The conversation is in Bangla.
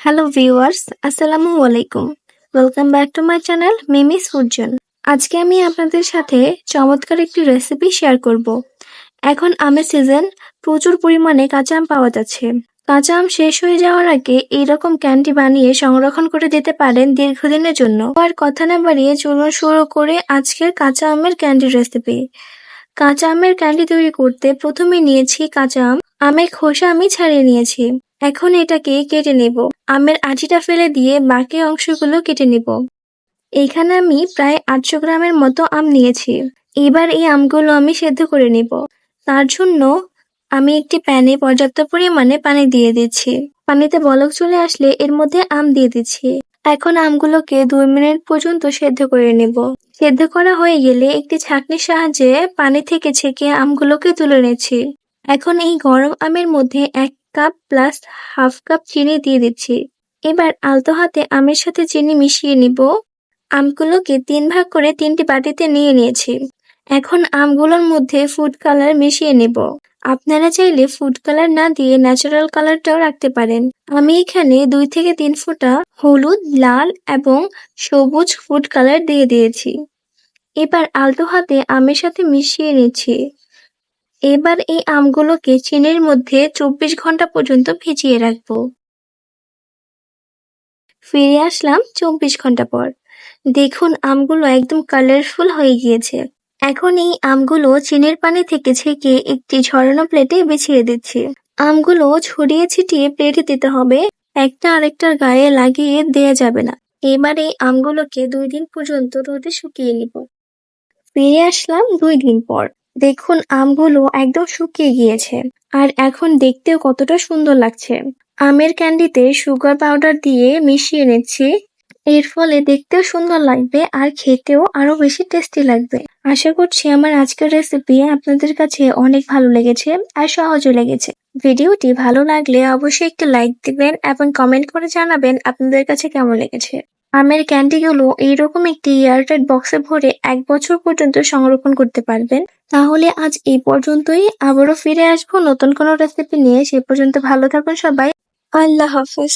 হ্যালো ভিউয়ার্স আসসালামু আলাইকুম welcome back to my channel Mimi's food zone আজকে আমি আপনাদের সাথে চমৎকার একটি রেসিপি শেয়ার করব। এখন আমের সিজন প্রচুর পরিমাণে কাঁচা আম পাওয়া যাচ্ছে। কাঁচা আম শেষ হয়ে যাওয়ার আগে এইরকম ক্যান্ডি বানিয়ে সংরক্ষণ করে দিতে পারেন দীর্ঘদিনের জন্য। আর কথা না বাড়িয়ে চলুন শুরু করে আজকের কাঁচা আমের ক্যান্ডি রেসিপি কাঁচা আমের ক্যান্ডি তৈরি করতে প্রথমে নিয়েছি কাঁচা আম। আমের খোসা আমি ছাড়িয়ে নিয়েছি। এখন এটাকে কেটে নেব। আমের আটিটা ফেলে দিয়ে বাকি অংশগুলো কেটে নেব। এখানে আমি প্রায় আটশো গ্রামের মতো আম নিয়েছি। এবার এই আমগুলো আমি সেদ্ধ করে নেব। তার জন্য আমি একটি প্যানে পর্যাপ্ত পরিমাণে পানি দিয়ে দিচ্ছি। পানিতে বলক চলে আসলে এর মধ্যে আম দিয়ে দিচ্ছি। এখন আমগুলোকে দুই মিনিট পর্যন্ত সেদ্ধ করে নেব। সেদ্ধ করা হয়ে গেলে একটি ছাঁকনির সাহায্যে পানি থেকে ছেঁকে আমগুলোকে তুলে নিচ্ছি। এখন এই গরম আমের মধ্যে এক কাপ প্লাস হাফ কাপ চিনি দিয়ে দিচ্ছি। এবার আলতো হাতে আমের সাথে চিনি মিশিয়ে নিব। আমগুলোকে তিন ভাগ করে তিনটি বাটিতে নিয়ে নিয়েছি। এখন আমগুলোর মধ্যে ফুড কালার মিশিয়ে নেব। আপনারা চাইলে ফুড কালার না দিয়ে ন্যাচারাল কালারটাও রাখতে পারেন। আমি এখানে দুই থেকে তিন ফোঁটা হলুদ, লাল এবং সবুজ ফুড কালার দিয়ে দিয়েছি। এবার আলতো হাতে আমের সাথে মিশিয়ে নিচ্ছি। এবার এই আমগুলোকে চিনির মধ্যে চব্বিশ ঘণ্টা পর্যন্ত ভিজিয়ে রাখব। ফিরে আসলাম চব্বিশ ঘণ্টা পর। দেখুন, আমগুলো একদম কালারফুল হয়ে গিয়েছে। এখন এই আমগুলো চিনির পানি থেকে ছেঁকে একটি ঝরানো প্লেটে বিছিয়ে দিচ্ছি। আমগুলো ছড়িয়ে ছিটিয়ে প্লেটে দিতে হবে। একটা আরেকটার গায়ে লাগিয়ে দেয়া যাবে না। এবার এই আমগুলোকে দুই দিন পর্যন্ত রোদে শুকিয়ে নিব। ফিরে আসলাম দুই দিন পর। দেখুন আমগুলো একদম শুকিয়ে গিয়েছে। আর এখন দেখতেও কতটা সুন্দর লাগছে। আমের ক্যান্ডিতে সুগার পাউডার দিয়ে মিশিয়ে নিচ্ছি। এর ফলে দেখতেও সুন্দর লাগবে আর খেতেও আরও বেশি টেস্টি লাগবে। আশা করছি আমার আজকের রেসিপি আপনাদের কাছে অনেক ভালো লেগেছে আর সহজও লেগেছে। ভিডিওটি ভালো লাগলে অবশ্যই একটি লাইক দিবেন এবং কমেন্ট করে জানাবেন আপনাদের কাছে কেমন লেগেছে। আমের ক্যান্ডিগুলো এইরকম একটি এয়ারটাইট বক্সে ভরে এক বছর পর্যন্ত সংরক্ষণ করতে পারবেন। তাহলে আজ এই পর্যন্তই। আবারও ফিরে আসব নতুন কোনো রেসিপি নিয়ে। সে পর্যন্ত ভালো থাকুন সবাই। আল্লাহ হাফিজ।